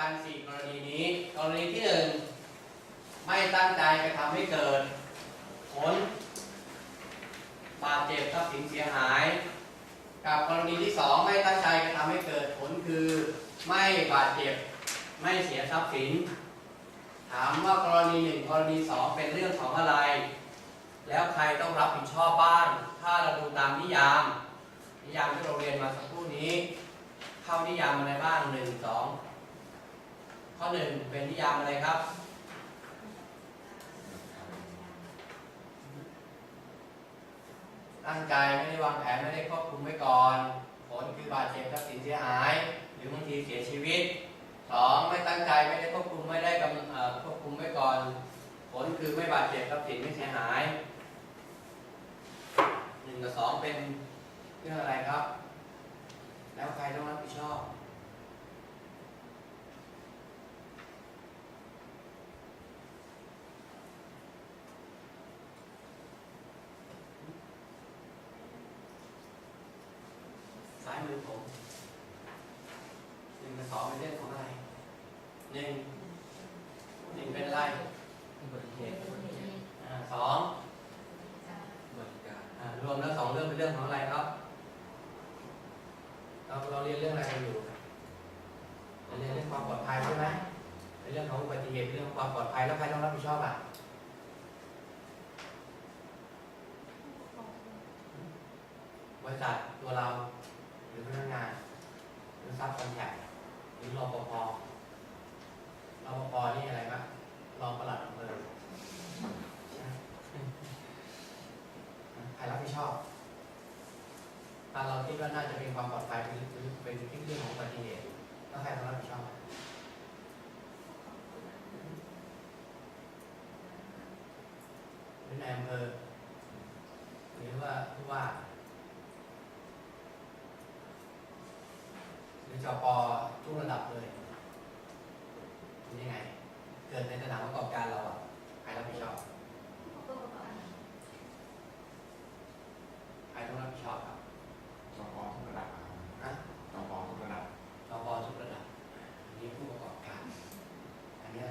กันสี่กรณีนี้ กรณีที่หนึ่งไม่ตั้งใจกระทำให้เกิด ผล บาดเจ็บทรัพย์สินเสียหาย กับกรณีที่สองไม่ตั้งใจกระทำให้เกิดผลคือไม่บาดเจ็บไม่เสียทรัพย์สิน ถามว่ากรณีหนึ่งกรณีสองเป็นเรื่องของอะไร แล้วใครต้องรับผิดชอบบ้าง ถ้าเราดูตามนิยาม นิยามที่เราเรียนมาสักครู่นี้ เข้านิยามอะไรบ้างหนึ่งสอง ข้อหนึ่งเป็นนิยามอะไรครับตั้งใจไม่ได้วางแผนไม่ได้ควบคุมไว้ก่อน ผลคือบาดเจ็บทรัพย์สินเสียหาย หรือบางทีเสียชีวิตสองไม่ตั้งใจไม่ได้ควบคุมไม่ได้กำควบคุมไว้ก่อน ผลคือไม่บาดเจ็บทรัพย์สินไม่เสียหายหนึ่งกับสองเป็นเรื่องอะไรครับ แล้วใครต้องรับผิดชอบ ซ้าย มือผมหนึ่งกับสองเป็นเรื่องของอะไรหนึ่งหนึ่งเป็นอะไรอุบัติเหตุอ่าสองบริการอ่ารวมแล้วสองเรื่องเป็นเรื่องของอะไรครับ เราเราเรียนเรื่องอะไรกันอยู่เราเรียนเรื่องความปลอดภัยใช่ไหมเป็นเรื่องของอุบัติเหตุเป็นเรื่องของความปลอดภัยแล้วใครต้องรับผิดชอบอะบริษัทตัวเราหรือพนักงาน หรือซับคอนแทคหรือรปภรปภนี่อะไรบ้างรองปลัดอำเภอใช่ใครรับผิดชอบถ้าเราคิดว่าน่าจะเป็นความปลอดภัยเป็นเป็นเรื่องของอุบัติเหตุแล้วใครต้องรับผิดชอบหรือในอำเภอหรือว่าผู้ว่า หรือ จปทุกระดับเลยเป็นยังไง เกิดในสถานประกอบการเราอะใครรับผิดชอบใครต้องรับผิดชอบครับจอปอทุกระดับครับนะจอปอทุกระดับรบทุกระดับอันนี้ผู้ประกอบการ อันเนี้ย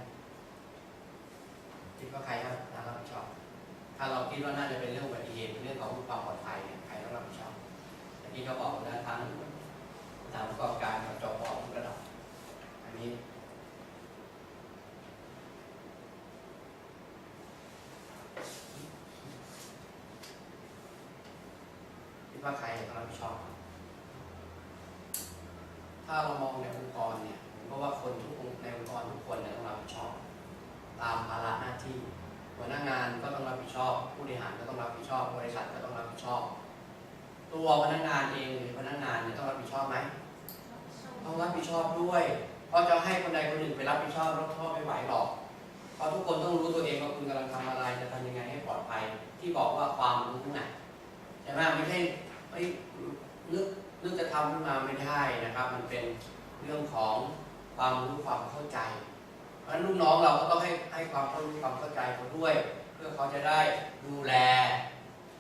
คิดว่าใครครับน่ารับผิดชอบ ถ้าเราคิดว่าน่าจะเป็นเรื่องอุบัติเหตุเป็นเรื่องของความปลอดภัยเนี่ยใครต้องรับผิดชอบอันนี้ก็บอกนะทั้งสถานประกอบการกับจปทุกระดับ อั นี้คิดว่าใครต้องรับผิดชอบ ถ้าเรามองในองค์กรเนี่ยผมก็ว่าคนทุกองในองค์กรทุกคนเนี่ยต้องรับผิดชอบ ตามภาระหน้าที่หัวหน้างานก็ต้องรับผิดชอบ ผู้บริหารก็ต้องรับผิดชอบ บริษัทก็ต้องรับผิดชอบ ตัวพนักงานเองหรือพนักงานเนี่ยต้องรับผิดชอบไหมต้องรับผิดชอบด้วย เพราะจะให้คนใดคนหนึ่งไปรับผิดชอบรับผิดชอบไม่ไหวหรอก เพราะทุกคนต้องรู้ตัวเองว่าคุณกำลังทำอะไรจะทำยังไงให้ปลอดภัย ที่บอกว่าความรู้น่ะใช่ไหมไม่ใช่ไม่นึกนึกจะทำขึ้นมาไม่ได้นะครับ มันเป็นเรื่องของความรู้ความเข้าใจ เพราะฉะนั้นลูกน้องเราก็ต้องให้ให้ความรู้ความเข้าใจเขาด้วย เพื่อเขาจะได้ดูแล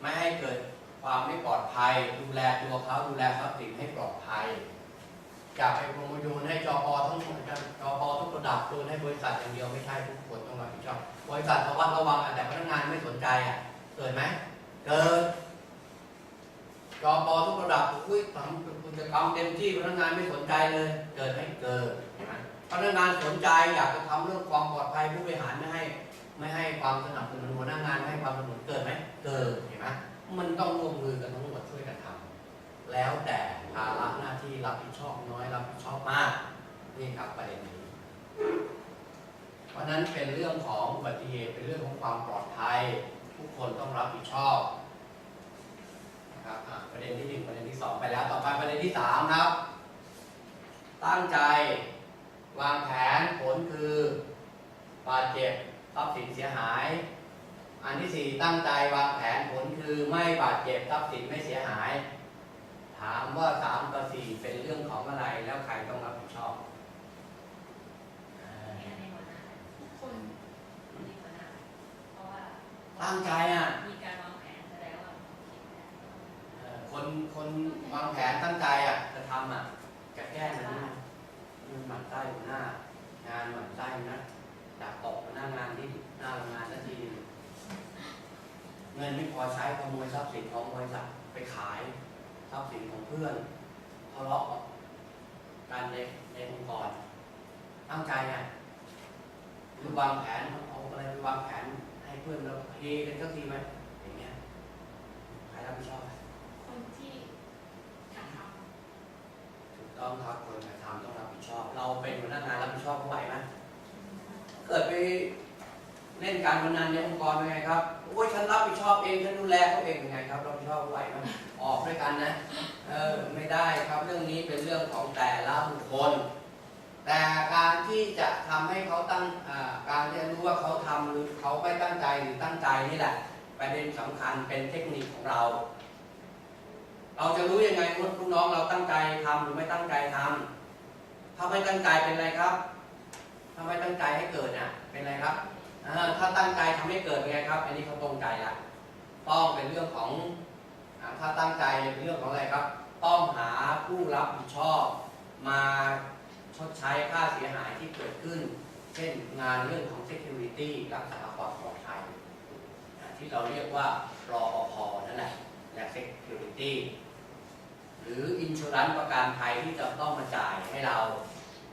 ไม่ให้เกิดความไม่ปลอดภัย ดูแลตัวเขาดูแลทรัพย์สินให้ปลอดภัย อย่าไปโปรโมโยนให้จอปอทั้งหมดกันจอปอทุกระดับโยนให้บริษัทอย่างเดียวไม่ใช่ทุกคนต้องรับผิดชอบบริษัทระวัดระวังแต่พนักงานไม่สนใจอะเกิดไหมเกิดจอปอทุกระดับอุ้ยทำคุณจะทำเต็มที่พนักงานไม่สนใจเลย เกิดไหมเกิดเห็นไหมพนักงานสนใจอยากจะทำเรื่องความปลอดภัยผู้บริหารไม่ให้ ไม่ให้ความสนับสนุนหัวหน้างานให้ความสนับสนุนเกิดไหมเกิดเห็นไหมมันต้องร่วมมือกันทั้งหมดช่วยกันทำแล้วแต่ ที่รับผิดชอบน้อยรับผิดชอบมากนี่ครับประเด็นนี้ เพราะนั้นเป็นเรื่องของอุบัติเหตุเป็นเรื่องของความปลอดภัย ทุกคนต้องรับผิดชอบนะครับประเด็นที่หนึ่งประเด็นที่สองไปแล้วต่อไปประเด็นที่สามครับ ตั้งใจวางแผนผลคือบาดเจ็บทรัพย์สินเสียหาย อันที่สี่ตั้งใจวางแผนผลคือไม่บาดเจ็บทรัพย์สินไม่เสียหาย ถามว่าสามกับสี่เป็นเรื่องของอะไรแล้วใครต้องรับผิดชอบอ่าทุกคนมีปัญหาเพราะว่าตั้งใจอะมีการวางแผนแสดงว่าคิดแผนเอ่อคนคนวางแผนตั้งใจอะจะทำอะจะแก้มันนะมันหมันใต้หัวหน้างานหมั่นไส้นะอยากตกหน้างานที่หน้าโรงงานสักทีเงินไม่พอใช้ขโมยทรัพย์สินของบริษัทไปขาย ทรัพย์สินของเพื่อนทะเลาะกันในในองค์กร ตั้งใจอะหรือวางแผนเอาอะไรไปวางแผนให้เพื่อนเราเฮกันสักทีไหมอย่างเงี้ยใครรับผิดชอบคนที่กระทถูกต้องครับคนกระทำต้องรับผิดชอบ เราเป็นหัวหน้างานรับผิดชอบเขาไหวไหมเกิดไปเล่นการพนันในองค์กรเป็นไงครับ โอ้ยฉันรับผิดชอบเองฉันดูแลเขาเองเป็นไงครับรับผิดชอบไหวไหมออกด้วยกันนะเออไม่ได้ครับเรื่องนี้เป็นเรื่องของแต่ละบุคคล แต่การที่จะทำให้เขาตั้งการที่จะรู้ว่าเขาทำหรือเขาไม่ตั้งใจหรือตั้งใจนี่แหละประเด็นสำคัญเป็นเทคนิคของเรา เราจะรู้ยังไงว่าลูกน้องเราตั้งใจทำหรือไม่ตั้งใจทำถ้าไม่ตั้งใจเป็นไรครับถ้าไม่ตั้งใจให้เกิดน่ะเป็นไรครับ ถ้าตั้งใจทำให้เกิดไงครับ อันนี้เขาตรงใจละต้องเป็นเรื่องของถ้าตั้งใจเป็นเรื่องของอะไรครับ ต้องหาผู้รับผิดชอบ มาชดใช้ค่าเสียหายที่เกิดขึ้น เช่นงานเรื่องของ security รักษาความปลอดภัยที่เราเรียกว่ารอพอนั่นแหละและ security หรืออินชูรันประกันภัยที่จะต้องมาจ่ายให้เรา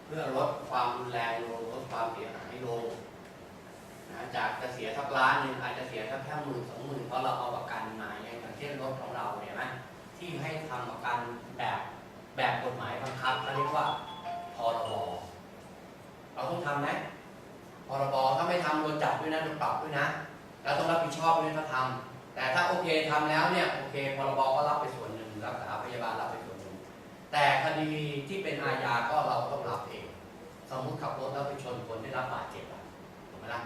เพื่อลดความรุนแรงลงลดความเสียหายลง จากจะเสียสักล้านหนึ่งอาจจะเสียสักแค่หมื่นสองหมื่นเพราะเราเอาประกันมาอย่างเช่นรถของเราเนี่ยนะที่ให้ทำประกันแบบแบบกฎหมายบังคับเขาเรียกว่าพรบเราต้องทำไหมพรบถ้าไม่ทำโดนจับด้วยนะโดนปรับด้วยนะแล้วต้องรับผิดชอบด้วยถ้าทำแต่ถ้าโอเคทำแล้วเนี่ยโอเคพรบก็รับไปส่วนหนึ่งรักษาพยาบาลรับไปส่วนหนึ่งแต่คดีที่เป็นอาญาก็เราต้องรับเอง สมมติขับรถแล้วไปชนคนได้รับบาดเจ็บอะถูกไหมล่ะ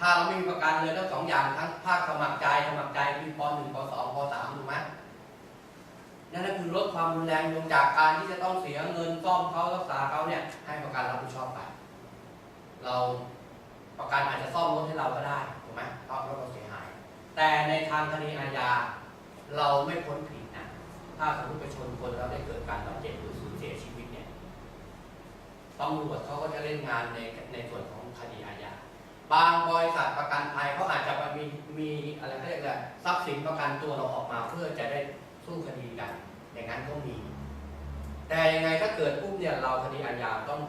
ถ้าเราไม่มีประกันเลยทั้งสองอย่างทั้งภาคสมัครใจสมัครใจคือป .1 ป .2 ป .3 ถูกไหมนั่นก็คือลดความรุนแรงลงจากการที่จะต้องเสียเงินซ่อมเขารักษาเขาเนี่ยให้ประกันรับผิดชอบไป เราประกันอาจจะซ่อมรถให้เราก็ได้ถูกไหมเพราะรถเราเสียหาย แต่ในทางคดีอาญาเราไม่พ้นผิดนะถ้าสมมติไปชนคนแล้วได้เกิดการบาดเจ็บหรือสูญเสียชีวิตเนี่ยตำรวจเขาก็จะเล่นงานในในส่วนของคดีอาญา บางบริษัทประกันภัยเขาอาจจะมีมีอะไรเขาเรียกอะไรทรัพย์สินประกันตัวเราออกมาเพื่อจะได้สู้คดีกัน อย่างนั้นก็มี แต่ยังไงถ้าเกิดปุ๊บเนี่ยเราคดีอาญาต้อง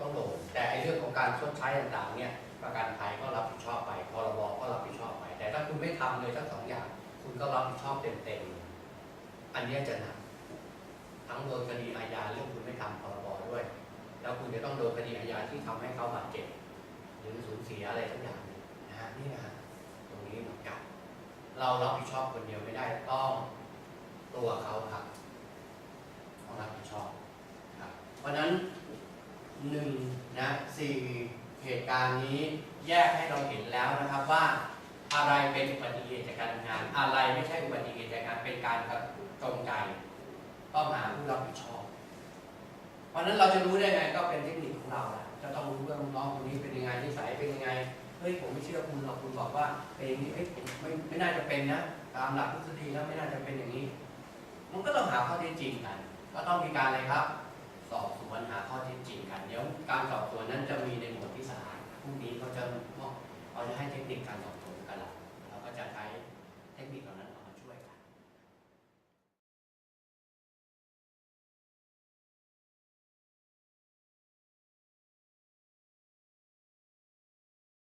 ต้องโดนแต่ไอ้เรื่องของการชดใช้ต่างๆเนี่ยประกันภัยก็รับผิดชอบไปพรบก็รับผิดชอบไป แต่ถ้าคุณไม่ทำเลยทั้งสองอย่าง คุณก็รับผิดชอบเต็มๆอันนี้จะหนักทั้งโดนคดีอาญาเรื่องคุณไม่ทำพรบด้วย แล้วคุณจะต้องโดนคดีอาญาที่ทำให้เขาบาดเจ็บ รือสูญเสียอะไรทั้งอย่างนะฮะนี่นะฮะตรงนี้เหมือนกันเรารับผิดชอบคนเดียวไม่ได้ต้องตัวเขาครับต้องรับผิดชอบครับเพราะนั้นหนึ่งนะสี่เหตุการณ์นี้แยกให้เราเห็นแล้วนะครับว่าอะไรเป็นอุบัติเหตุจากการงาน อะไรไม่ใช่อุบัติเหตุจากการเป็นการกระจงใจต้องหาผู้รับผิดชอบ เพราะนั้นเราจะรู้ได้ไงก็เป็นเทคนิคของเราแหละ จะต้องรู้ว่าน้องคนนี้เป็นยังไงนิสัยเป็นยังไงเฮ้ยผมไม่เชื่อคุณหรอกคุณบอกว่าเป็นอย่างนี้เฮ้ยผมไม่ไม่น่าจะเป็นนะตามหลักทฤษฎีแล้วไม่น่าจะเป็นอย่างนี้ มันก็ต้องหาข้อเท็จจริงกัน ก็ต้องมีการอะไรครับ สอบสวนหาข้อเท็จจริงกัน เดี๋ยวการสอบสวนนั้นจะมีในหมวดที่สามพรุ่งนี้เขาจะมอบเขาจะให้เทคนิคการสอบ